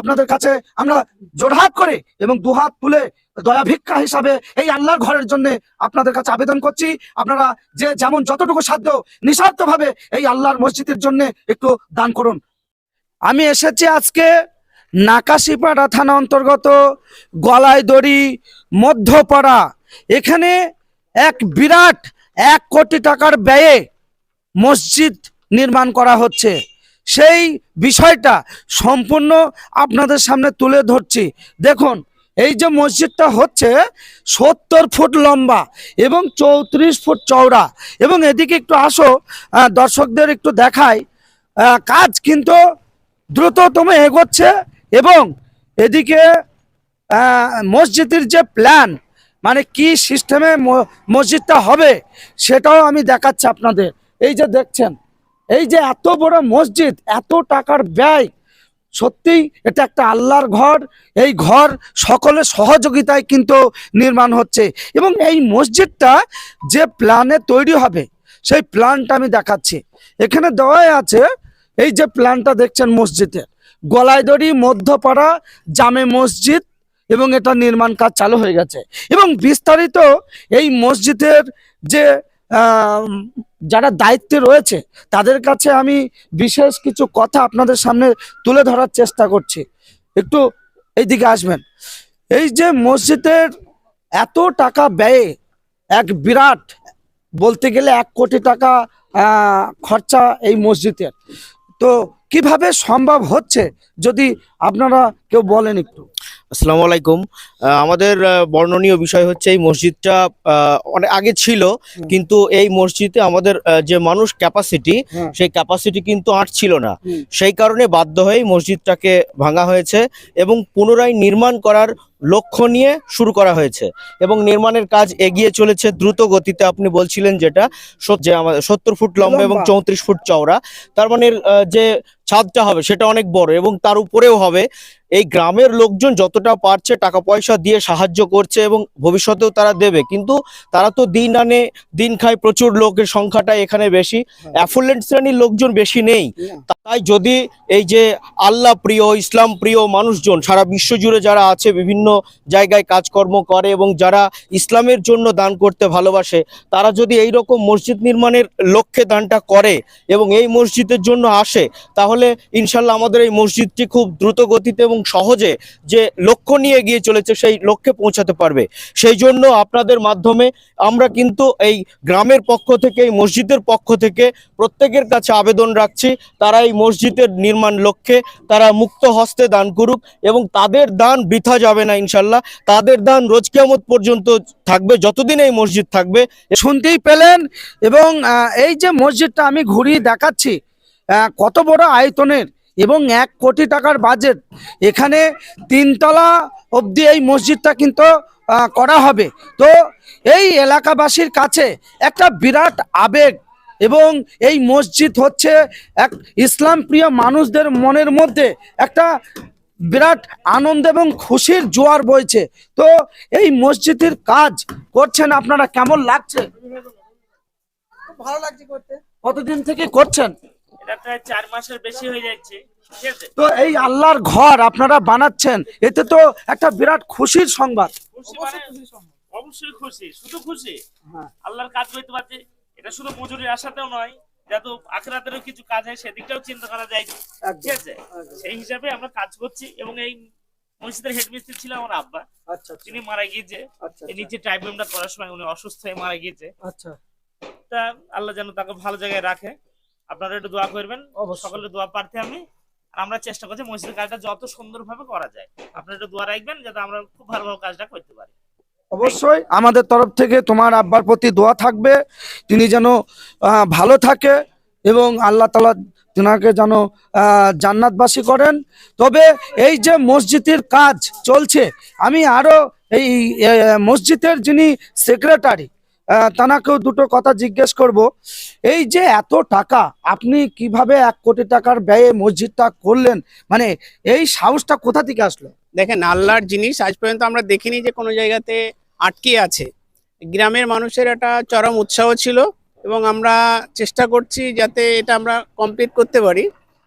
আপনাদের কাছে আমরা জোরহাত করে এবং দুহাত তুলে দয়া ভিক্ষা হিসাবে এই আল্লাহর ঘরের জন্য আপনাদের কাছে আবেদন করছি। আপনারা যে যেমন যতটুকু সাধ্য নিঃস্বার্থ ভাবে এই আল্লাহর মসজিদের জন্য একটু দান করুন। আমি এসেছি আজকে নাকাশিপাড়া থানা অন্তর্গত গলায় দড়ি মধ্যপাড়া। এখানে এক বিরাট এক কোটি টাকার ব্যয়ে মসজিদ নির্মাণ করা হচ্ছে। সেই বিষয়টা সম্পূর্ণ আপনাদের সামনে তুলে ধরছি। দেখুন, এই যে মসজিদটা হচ্ছে সত্তর ফুট লম্বা এবং চৌত্রিশ ফুট চওড়া। এবং এদিকে একটু আসো দর্শকদের একটু দেখাই। কাজ কিন্তু দ্রুততম এগোচ্ছে এবং এদিকে মসজিদের যে প্ল্যান মানে কি সিস্টেমে মসজিদটা হবে সেটাও আমি দেখাচ্ছি আপনাদের। এই যে দেখছেন এই যে এত বড় মসজিদ, এত টাকার ব্যয়, সত্যিই এটা একটা আল্লাহর ঘর। এই ঘর সকলের সহযোগিতায় কিন্তু নির্মাণ হচ্ছে। এবং এই মসজিদটা যে প্ল্যানে তৈরি হবে, সেই প্ল্যানটা আমি দেখাচ্ছি। এখানে দেওয়াই আছে, এই যে প্ল্যানটা দেখছেন মসজিদের। গলাইদড়ি, মধ্যপাড়া, জামে মসজিদ এবং এটা নির্মাণ কাজ চালু হয়ে গেছে। এবং বিস্তারিত এই মসজিদের যে যারা দায়িত্বে রয়েছে, তাদের কাছে আমি বিশেষ কিছু কথা আপনাদের সামনে তুলে ধরার চেষ্টা করছি। একটু এইদিকে আসবেন। এই যে মসজিদের এত টাকা ব্যয়ে এক বিরাট, বলতে গেলে এক কোটি টাকা খরচা এই মসজিদের। তো কীভাবে সম্ভব হচ্ছে যদি আপনারা কেউ বলেন একটু? আসসালামু আলাইকুম। আমাদের বর্ণনীয় বিষয় হচ্ছে এই মসজিদটা অনেক আগে ছিল কিন্তু এই মসজিদে আমাদের যে মানুষ ক্যাপাসিটি। সেই ক্যাপাসিটি কিন্তু আর ছিল না। সেই কারণে বাধ্য হয়ে মসজিদটাকে ভাঙা হয়েছে এবং পুনরায় নির্মাণ করার লক্ষ্য নিয়ে শুরু করা হয়েছে। এবং নির্মাণের কাজ এগিয়ে চলেছে দ্রুত গতিতে আপনি বলছিলেন যেটা সত- যে আমাদের সত্তর ফুট লম্বা এবং চৌত্রিশ ফুট চওড়া। তার মানে যে ছাদটা হবে সেটা অনেক বড় এবং তার উপরেও হবে। এই গ্রামের লোকজন যতটা পারছে টাকা পয়সা দিয়ে সাহায্য করছে এবং ভবিষ্যতেও তারা দেবে। কিন্তু তারা তো দিন আনে দিন খায় প্রচুর লোকের সংখ্যাটা এখানে বেশি। অ্যাফুলেন্ট শ্রেণির লোকজন বেশি নেই। তাই যদি এই যে আল্লাহ প্রিয় ইসলাম প্রিয় মানুষজন সারা বিশ্ব জুড়ে যারা আছে বিভিন্ন জায়গায় কাজকর্ম করে এবং যারা ইসলামের জন্য দান করতে ভালোবাসে তারা যদি এই রকম মসজিদ নির্মাণের লক্ষ্যে দানটা করে এবং এই মসজিদের জন্য আসে তাহলে ইনশাল্লাহ আমাদের এই মসজিদটি খুব দ্রুত গতিতে এবং সহজে যে লক্ষ্য নিয়ে গিয়ে চলেছে সেই লক্ষ্যে পৌঁছাতে পারবে। সেই জন্য আপনাদের মাধ্যমে আমরা কিন্তু এই গ্রামের পক্ষ থেকে, এই মসজিদের পক্ষ থেকে প্রত্যেকের কাছে আবেদন রাখছি, তারা এই মসজিদের নির্মাণ লক্ষ্যে, তারা মুক্ত হস্তে দান করুক এবং তাদের দান বৃথা যাবে না ইনশাল্লাহ। তাদের দান রোজ কিয়ামত পর্যন্ত থাকবে, যতদিন এই মসজিদ থাকবে। শুনতেই পেলেন এবং এই যে মসজিদটা আমি ঘুরিয়ে দেখাচ্ছি কত বড় আয়তনের। এবং এক কোটি টাকার বাজেট এখানে তিনতলা অবধি এই মসজিদটা কিন্তু করা হবে। তো এই এলাকাবাসীর কাছে একটা বিরাট আবেগ এবং এই মসজিদ হচ্ছে এক ইসলাম প্রিয় মানুষদের মনের মধ্যে একটা বিরাট আনন্দ এবং খুশির জোয়ার বইছে। তো এই মসজিদের কাজ করছেন আপনারা কেমন লাগছে? ভালো লাগছে করতে। কতদিন থেকে করছেন? এটা প্রায় চার মাসের বেশি হয়ে যাচ্ছে ঠিক আছে? তো এই আল্লাহর ঘর আপনারা বানাচ্ছেন এতে তো একটা বিরাট খুশির সংবাদ। মানে অবশ্যই খুশি শুধু খুশি? আল্লাহর কাজ করতে পারছি এটা শুধু মজুরির আশাতেও নয় যাতে আখরাতেরও কিছু কাজ হয় সেদিকটাও চিন্তা করা যায় ঠিক আছে? সেই হিসাবে আমরা কাজ করছি এবং এই মসজিদের হেডমিস্ত্রি ছিল আমার আব্বা। আচ্ছা তিনি মারা গিয়েছে। আচ্ছা এই নিচে ট্রাইব্রেমটা করার সময় উনি অসুস্থ হয়ে মারা গিয়েছে। আচ্ছা। তা আল্লাহ যেন তাকে ভালো জায়গায় রাখে। আপনারা একটু দোয়া করবেন। সকলে দোয়া প্রার্থী আমি। আর আমরা চেষ্টা করছি মসজিদের কাজটা যত সুন্দরভাবে করা যায়। আপনারা একটু দোয়া রাখবেন যাতে আমরা খুব ভালোভাবে কাজটা করতে পারি। অবশ্যই। আমাদের তরফ থেকে তোমার আব্বার প্রতি দোয়া থাকবে। তিনি যেন ভালো থাকে এবং আল্লাহ তালা তিনাকে যেন জান্নাতবাসী করেন। তবে এই যে মসজিদের কাজ চলছে আমি আরও এই মসজিদের যিনি সেক্রেটারি তানাকেও দুটো কথা জিজ্ঞেস করব। এই যে এত টাকা, আপনি কীভাবে এক কোটি টাকার ব্যয়ে মসজিদটা করলেন? মানে এই সাহসটা কোথা থেকে আসলো? দেখেন, আল্লাহর জিনিস আজ পর্যন্ত আমরা দেখিনি যে কোনো জায়গাতে আটকে আছে। গ্রামের মানুষের একটা চরম উৎসাহ ছিল এবং আমরা চেষ্টা করছি যাতে এটা আমরা কমপ্লিট করতে পারি।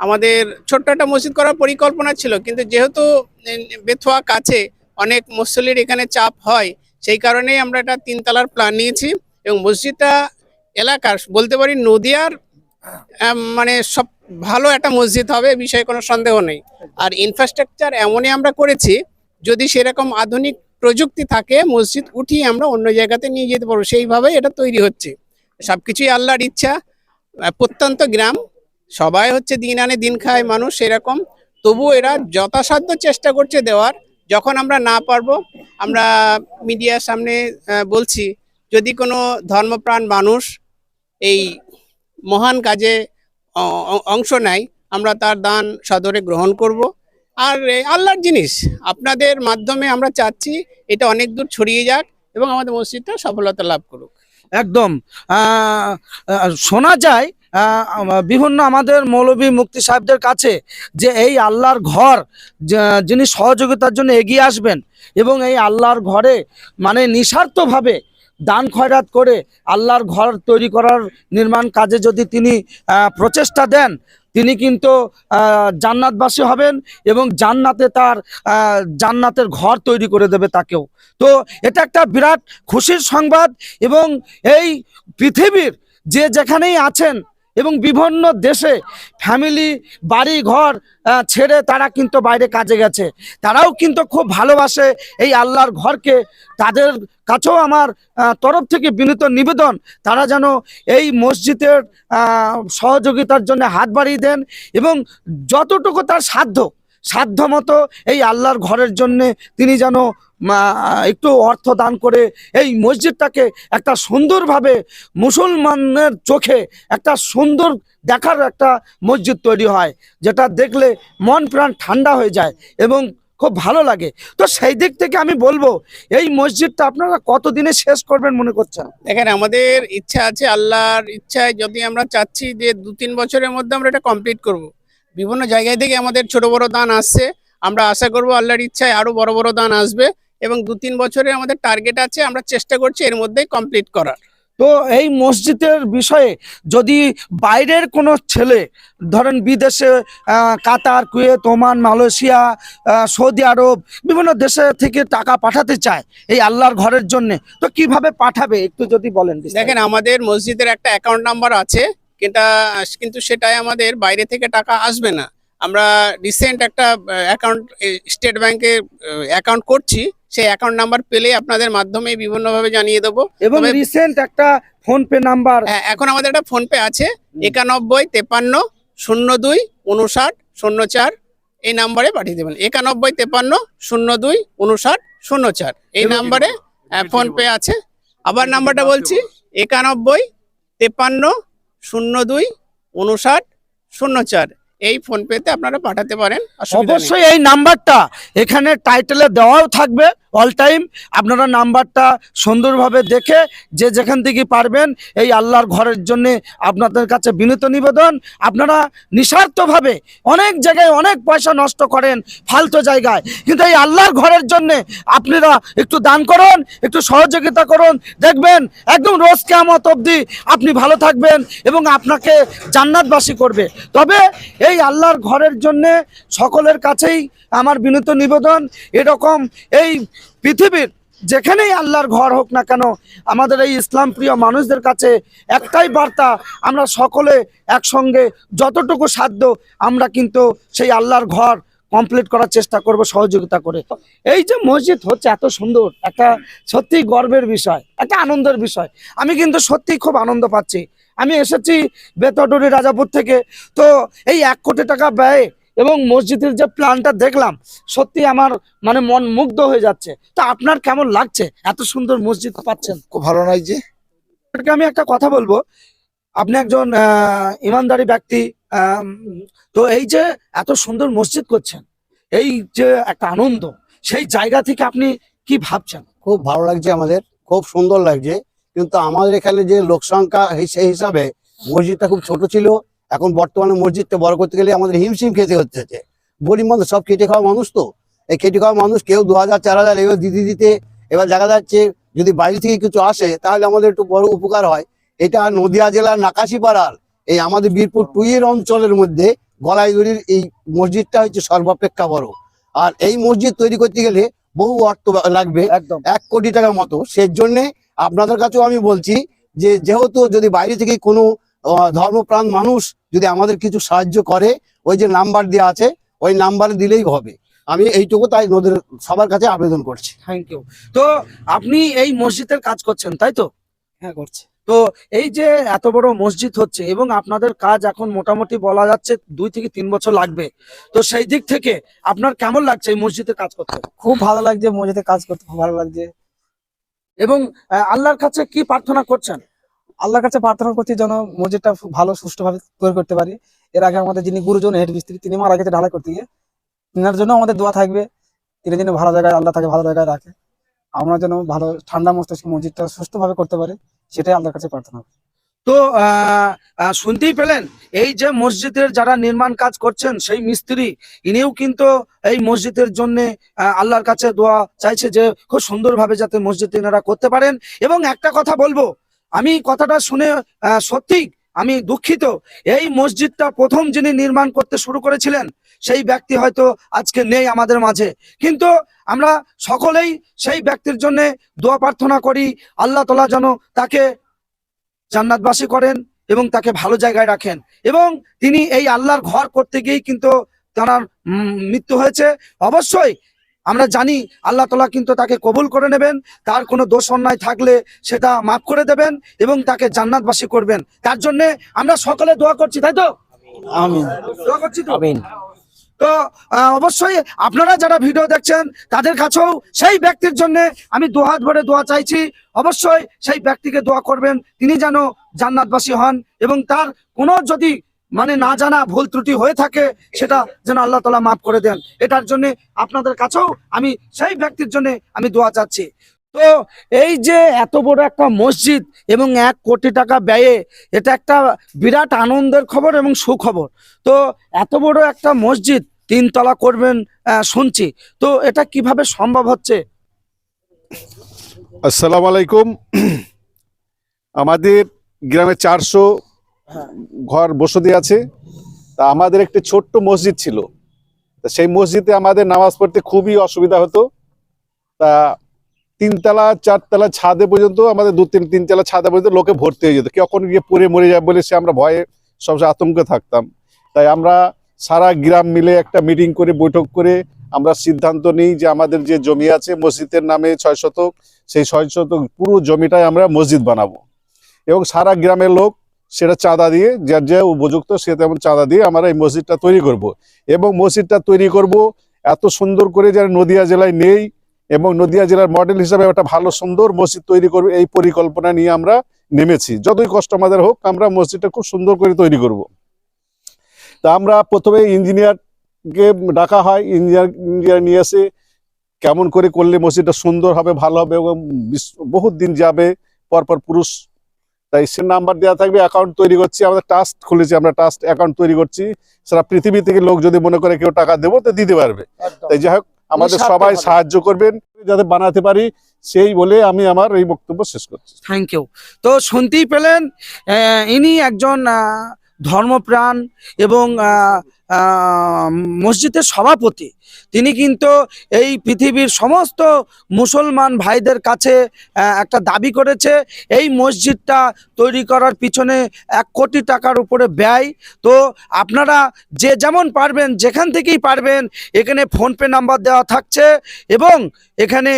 আমাদের ছোট্ট একটা মসজিদ করার পরিকল্পনা ছিল, কিন্তু যেহেতু বেথুয়া কাছে অনেক মুসল্লির এখানে চাপ হয় সেই কারণেই আমরা একটা তিনতলার প্ল্যান নিয়েছি এবং মসজিদটা এলাকার, বলতে পারি নদিয়ার মানে সব ভালো একটা মসজিদ হবে বিষয়ে কোনো সন্দেহ নেই। আর ইনফ্রাস্ট্রাকচার এমনই আমরা করেছি, যদি সেরকম আধুনিক প্রযুক্তি থাকে, মসজিদ উঠিয়ে আমরা অন্য জায়গাতে নিয়ে যেতে পারব। সেইভাবে এটা তৈরি হচ্ছে। সব কিছুই আল্লাহর ইচ্ছা। প্রত্যন্ত গ্রাম, সবাই হচ্ছে দিন আনে দিন খায় মানুষ সেরকম। তবু এরা যথাসাধ্য চেষ্টা করছে দেওয়ার। যখন আমরা না পারব, আমরা মিডিয়ার সামনে বলছি, যদি কোনো ধর্মপ্রাণ মানুষ এই মহান কাজে অংশ নেয়, আমরা তার দান সদরে গ্রহণ করব। আর আল্লাহর জিনিস, আপনাদের মাধ্যমে আমরা চাচ্ছি এটা অনেক দূর ছড়িয়ে যাক এবং আমাদের মসজিদটা সফলতা লাভ করুক। একদম। শোনা যায় বিভিন্ন আমাদের মৌলবী মুক্তি সাহেবদের কাছে যে এই আল্লাহর ঘর যিনি সহযোগিতার জন্য এগিয়ে আসবেন এবং এই আল্লাহর ঘরে মানে নিঃস্বার্থভাবে দান খয়রাত করে আল্লাহর ঘর তৈরি করার নির্মাণ কাজে যদি তিনি প্রচেষ্টা দেন, তিনি কিন্তু জান্নাতবাসী হবেন এবং জান্নাতে তার জান্নাতের ঘর তৈরি করে দেবে তাকেও। তো এটা একটা বিরাট খুশির সংবাদ এবং এই পৃথিবীর যে যেখানেই আছেন এবং বিভিন্ন দেশে ফ্যামিলি বাড়ি, ঘর ছেড়ে তারা কিন্তু বাইরে কাজে গেছে। তারাও কিন্তু খুব ভালোবাসে এই আল্লাহর ঘরকে। তাদের কাছেও আমার তরফ থেকে বিনীত নিবেদন, তারা যেন এই মসজিদের সহযোগিতার জন্য হাত বাড়িয়ে দেন এবং যতটুকু তার সাধ্য সাধ্য মতো এই আল্লাহর ঘরের জন্যে তিনি যেন একটু অর্থ দান করে এই মসজিদটাকে একটা সুন্দরভাবে মুসলমানের চোখে একটা সুন্দর দেখার একটা মসজিদ তৈরি হয়, যেটা দেখলে মন প্রাণ ঠান্ডা হয়ে যায় এবং খুব ভালো লাগে। তো সেই দিক থেকে আমি বলব, এই মসজিদটা আপনারা কতদিনে শেষ করবেন মনে করছেন? দেখেন, আমাদের ইচ্ছা আছে, আল্লাহর ইচ্ছায় যদি আমরা চাচ্ছি যে দু তিন বছরের মধ্যে আমরা এটা কমপ্লিট করব। বিভিন্ন জায়গায় থেকে আমাদের ছোট বড় দান আসছে। আমরা আশা করব আল্লাহর ইচ্ছায় আরও বড় বড় দান আসবে এবং দু তিন বছরে আমাদের টার্গেট আছে আমরা চেষ্টা করছি এর মধ্যেই কমপ্লিট করার। তো এই মসজিদের বিষয়ে যদি বাইরের কোনো ছেলে ধরেন বিদেশে Qatar Kuwait Oman Malaysia Saudi Arab বিভিন্ন দেশে থেকে টাকা পাঠাতে চায় এই আল্লাহর ঘরের জন্য তো কীভাবে পাঠাবে? একটু যদি বলেন দেখেন আমাদের মসজিদের একটা অ্যাকাউন্ট নাম্বার আছে। কিন্তু কিন্তু সেটাই আমাদের বাইরে থেকে টাকা আসবে না। আমরা রিসেন্ট একটা অ্যাকাউন্ট স্টেট ব্যাংকে অ্যাকাউন্ট করছি। সেই অ্যাকাউন্ট নাম্বার পেলে আপনাদের মাধ্যমে বিভিন্নভাবে জানিয়ে দেবো। এবং রিসেন্ট একটা ফোন পে নাম্বার হ্যাঁ, এখন আমাদের একটা ফোন পে আছে একানব্বই তেপান্ন শূন্য দুই উনষাট শূন্য চার। এই নাম্বারে পাঠিয়ে দেবেন। একানব্বই তেপান্ন শূন্য দুই উনষাট শূন্য চার। এই নাম্বারে ফোন পে আছে। আবার নাম্বারটা বলছি। একানব্বই তেপান্ন শূন্য দুই উনষাট শূন্য চার এই ফোনপেতে আপনারা পাঠাতে পারেন। অবশ্যই এই নাম্বারটা এখানে টাইটেলে দেওয়াও থাকবে অল টাইম আপনারা নাম্বারটা সুন্দরভাবে দেখে যে যেখান থেকে পারবেন এই আল্লাহর ঘরের জন্য আপনাদের কাছে বিনীত নিবেদন। আপনারা নিঃস্বার্থভাবে অনেক জায়গায় অনেক পয়সা নষ্ট করেন ফালতু জায়গায়। কিন্তু এই আল্লাহর ঘরের জন্য আপনারা একটু দান করুন, একটু সহযোগিতা করুন। দেখবেন একদম রোজ কেমত অবধি আপনি ভালো থাকবেন এবং আপনাকে জান্নাতবাসী করবে। তবে এই আল্লাহর ঘরের জন্যে সকলের কাছেই আমার বিনীত নিবেদন, এরকম এই পৃথিবীর যেখানেই আল্লাহর ঘর হোক না কেন, আমাদের এই ইসলাম প্রিয় মানুষদের কাছে একটাই বার্তা, আমরা সকলে একসঙ্গে যতটুকু সাধ্য আমরা কিন্তু সেই আল্লাহর ঘর কমপ্লিট করার চেষ্টা করব সহযোগিতা করে। এই যে মসজিদ হচ্ছে এত সুন্দর, একটা সত্যি গর্বের বিষয়, একটা আনন্দের বিষয়। আমি কিন্তু সত্যি খুব আনন্দ পাচ্ছি। আমি এসেছি বেতডুরি রাজাপুর থেকে। তো এই এক কোটি টাকা ব্যয় এবং মসজিদের যে প্ল্যানটা দেখলাম সত্যি আমার মানে মন মুগ্ধ হয়ে যাচ্ছে। তা আপনার কেমন লাগছে? এত সুন্দর মসজিদ পাচ্ছেন। খুব ভালো লাগছে আপনাকে আমি একটা কথা বলব। আপনি একজন আহ, ইমানদারি ব্যক্তি তো এই যে এত সুন্দর মসজিদ করছেন এই যে একটা আনন্দ সেই জায়গা থেকে আপনি কি ভাবছেন? খুব ভালো লাগছে আমাদের খুব সুন্দর লাগছে। কিন্তু আমাদের এখানে যে লোক সংখ্যা সেই হিসাবে মসজিদটা খুব ছোট ছিল এখন বর্তমানে মসজিদটা বড় করতে গেলে আমাদের হিমশিম খেতে হচ্ছে। গরিব মানুষ সব খেটে খাওয়া মানুষ তো। এই খেটে খাওয়া মানুষ কেউ দু হাজার চার হাজার এবার দিতে দিতে এবার দেখা যাচ্ছে যদি বাইরে থেকে কিছু আসে তাহলে আমাদের একটু বড় উপকার হয়। এটা নদিয়া জেলার নাকাশিপাড়ার এই আমাদের বীরপুর টুইয়ের অঞ্চলের মধ্যে গলায় দড়ির এই মসজিদটা হচ্ছে সর্বাপেক্ষা বড় আর এই মসজিদ তৈরি করতে গেলে বহু অর্থ লাগবে। একদম। এক কোটি টাকার মতো। সেই জন্য আপনাদের কাছেও আমি বলছি যে যেহেতু যদি বাইরে থেকে কোনো ধর্মপ্রাণ মানুষ যদি আমাদের কিছু সাহায্য করে ওই যে নাম্বার দেওয়া আছে ওই নাম্বারে দিলেই হবে। আমি এইটুকু তাই ওদের সবার কাছে আবেদন করছি। থ্যাংক ইউ তো আপনি এই মসজিদের কাজ করছেন তাই তো? হ্যাঁ করছে। তো এই যে এত বড় মসজিদ হচ্ছে এবং আপনাদের কাজ এখন মোটামুটি বলা যাচ্ছে দুই থেকে তিন বছর লাগবে তো সেই দিক থেকে আপনার কেমন লাগছে এই মসজিদের কাজ করতে? খুব ভালো লাগছে মসজিদে কাজ করতে খুব ভালো লাগছে। এবং আল্লাহর কাছে কি প্রার্থনা করছেন? আল্লাহর কাছে প্রার্থনা করছি যেন মসজিদটা ভালো, সুষ্ঠুভাবে তৈরি করতে পারি। এর আগে আমাদের যিনি গুরুজন, হেড মিস্ত্রি, তিনি মারা গেছে ঢালাই করতে গিয়ে। তিনার জন্য আমাদের দোয়া থাকবে। তিনি যেন ভালো জায়গায়, আল্লাহ তাকে ভালো জায়গায় রাখে। আমরা যেন ভালো, ঠান্ডা মস্তিষ্ক মসজিদটা সুস্থভাবে করতে পারি, সেটাই আল্লাহর কাছে প্রার্থনা করি। তো শুনতেই পেলেন? এই যে মসজিদের যারা নির্মাণ কাজ করছেন, সেই মিস্ত্রি, ইনিও কিন্তু এই মসজিদের জন্য আল্লাহর কাছে দোয়া চাইছে যে, খুব সুন্দরভাবে যাতে মসজিদ এনারা করতে পারেন। এবং একটা কথা বলব আমি কথাটা শুনে সত্যি আমি দুঃখিত। এই মসজিদটা প্রথম যিনি নির্মাণ করতে শুরু করেছিলেন, সেই ব্যক্তি হয়তো আজকে নেই আমাদের মাঝে। কিন্তু আমরা সকলেই সেই ব্যক্তির জন্য দোয়া প্রার্থনা করি, আল্লাহ তালা যেন তাকে জান্নাতবাসী করেন এবং তাকে ভালো জায়গায় রাখেন। এবং তিনি এই আল্লাহর ঘর করতে গিয়েই কিন্তু তার মৃত্যু হয়েছে। অবশ্যই আমরা জানি আল্লাহ তালা কিন্তু তাকে কবুল করে নেবেন তার কোনো দোষ অন্যায় থাকলে সেটা মাফ করে দেবেন এবং তাকে জান্নাতবাসী করবেন। তার জন্য আমরা সকলে দোয়া করছি তাই তো? দোয়া করছি তো? তো অবশ্যই আপনারা যারা ভিডিও দেখছেন তাদের কাছেও সেই ব্যক্তির জন্য আমি দুহাত ভরে দোয়া চাইছি। অবশ্যই সেই ব্যক্তিকে দোয়া করবেন তিনি যেন জান্নাতবাসী হন এবং তার কোনো যদি মানে না জানা ভুল ত্রুটি হয়ে থাকে, সেটা যেন আল্লাহ তালা মাফ করে দেন। এটার জন্য আপনাদের কাছেও আমি সেই ব্যক্তির জন্য আমি দোয়া চাচ্ছি। তো এই যে এত বড় একটা মসজিদ এবং এক কোটি টাকা ব্যয়ে, এটা একটা বিরাট আনন্দের খবর এবং সুখবর। তো এত বড় একটা মসজিদ তিনতলা করবেন শুনছি। তো এটা কীভাবে সম্ভব হচ্ছে? আসসালামু আলাইকুম। আমাদের গ্রামে চারশো ঘর বসতি আছে। তা আমাদের একটি ছোট্ট মসজিদ ছিল। তা সেই মসজিদে আমাদের নামাজ পড়তে খুবই অসুবিধা হতো। তা তিনতলা, চারতলা ছাদে পর্যন্ত আমাদের দু তিন, তিনতলা ছাদে পর্যন্ত লোকে ভর্তি হয়ে যেত। কখন গিয়ে পড়ে মরে যাবে বলে সে আমরা ভয়ে সবসময় আতঙ্কে থাকতাম। তাই আমরা সারা গ্রাম মিলে একটা মিটিং করে, বৈঠক করে আমরা সিদ্ধান্ত নিই যে আমাদের যে জমি আছে মসজিদের নামে ছয় শতক, সেই ছয় শতক পুরো জমিটাই আমরা মসজিদ বানাবো। এবং সারা গ্রামের লোক সেটা চাঁদা দিয়ে, যার যে উপযুক্ত সে তেমন চাঁদা দিয়ে আমরা এই মসজিদটা তৈরি করব। এবং মসজিদটা তৈরি করব এত সুন্দর করে যেন নদিয়া জেলায় নেই এবং নদিয়া জেলার মডেল হিসাবে একটা ভালো সুন্দর মসজিদ তৈরি করবে এই পরিকল্পনা নিয়ে আমরা নেমেছি। যতই কষ্ট আমাদের হোক, আমরা মসজিদটা খুব সুন্দর করে তৈরি করব। তা আমরা প্রথমে ইঞ্জিনিয়ারকে ডাকা হয়, ইঞ্জিনিয়ার ইঞ্জিনিয়ার নিয়ে এসে কেমন করে করলে মসজিদটা সুন্দর হবে, ভালো হবে এবং বহুত দিন যাবে, পরপর পুরুষ তাই সে নাম্বার দেওয়া থাকবে অ্যাকাউন্ট তৈরি করছি আমাদের ট্রাস্ট খুলেছি আমরা ট্রাস্ট অ্যাকাউন্ট তৈরি করছি। সারা পৃথিবী থেকে লোক যদি মনে করে কেউ টাকা দেবো তো দিতে পারবে। তাই যাই হোক আমাদের সবাই সাহায্য করবেন যাতে বানাতে পারি সেই বলে আমি আমার এই বক্তব্য শেষ করছি। থ্যাংক ইউ তো শুনতেই পেলেন আহ, ইনি একজন আহ, ধর্মপ্রাণ এবং মসজিদের সভাপতি। তিনি কিন্তু এই পৃথিবীর সমস্ত মুসলমান ভাইদের কাছে একটা দাবি করেছে, এই মসজিদটা তৈরি করার পিছনে এক কোটি টাকার উপরে ব্যয়। তো আপনারা যে যেমন পারবেন, যেখান থেকেই পারবেন, এখানে ফোনপে নাম্বার দেওয়া থাকছে এবং এখানে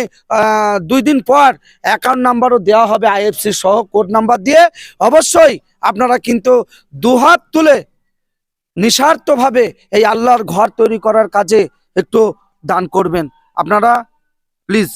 দুই দিন পর অ্যাকাউন্ট নাম্বারও দেওয়া হবে আইএফসি সহ কোড নাম্বার দিয়ে। অবশ্যই আপনারা কিন্তু দুহাত তুলে নিঃস্বার্থভাবে এই আল্লাহর ঘর তৈরি করার কাজে একটু দান করবেন। আপনারা প্লিজ